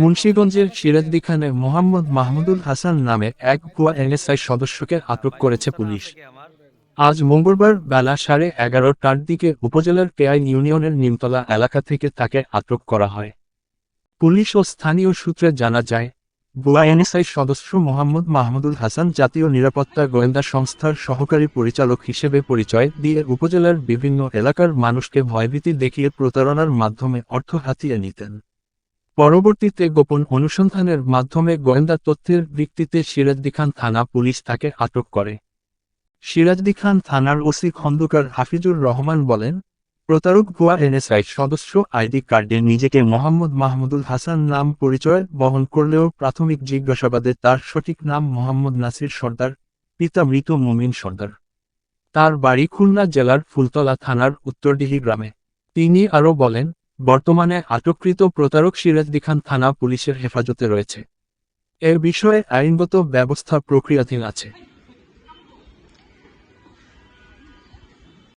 মুন্সীগঞ্জের সিরাজদি খানে মোহাম্মদ মাহমুদুল হাসান নামে এক ভুয়া এনএসআই সদস্যকে আটক করেছে পুলিশ। আজ মঙ্গলবার বেলা সাড়ে এগারোটার দিকে উপজেলার কেআইন ইউনিয়নের নিমতলা এলাকা থেকে তাকে আটক করা হয়। পুলিশ ও স্থানীয় সূত্রে জানা যায়, ভুয়া এনএসআই সদস্য মোহাম্মদ মাহমুদুল হাসান জাতীয় নিরাপত্তা গোয়েন্দা সংস্থার সহকারী পরিচালক হিসেবে পরিচয় দিয়ে উপজেলার বিভিন্ন এলাকার মানুষকে ভয়ভীতি দেখিয়ে প্রতারণার মাধ্যমে অর্থ হাতিয়ে নিতেন। পরবর্তীতে গোপন অনুসন্ধানের মাধ্যমে গোয়েন্দা তথ্যের ভিত্তিতে সিরাজদি খান থানা পুলিশ তাকে আটক করে। সিরাজদি খান থানার ওসি খন্দকার হাফিজুর রহমান বলেন, প্রতারক ভুয়া এনএসআই সদস্য আইডি কার্ডে নিজেকে মোহাম্মদ মাহমুদুল হাসান নাম পরিচয় বহন করলেও প্রাথমিক জিজ্ঞাসাবাদে তার সঠিক নাম মোহাম্মদ নাসির সর্দার, পিতা মৃত মুমিন সর্দার। তার বাড়ি খুলনা জেলার ফুলতলা থানার উত্তরডিহি গ্রামে। তিনি আরও বলেন বর্তমানে আটককৃত প্রতারক সিরাজদি খান থানা পুলিশের হেফাজতে রয়েছে। এর বিষয়ে আইনগত ব্যবস্থা প্রক্রিয়াধীন আছে।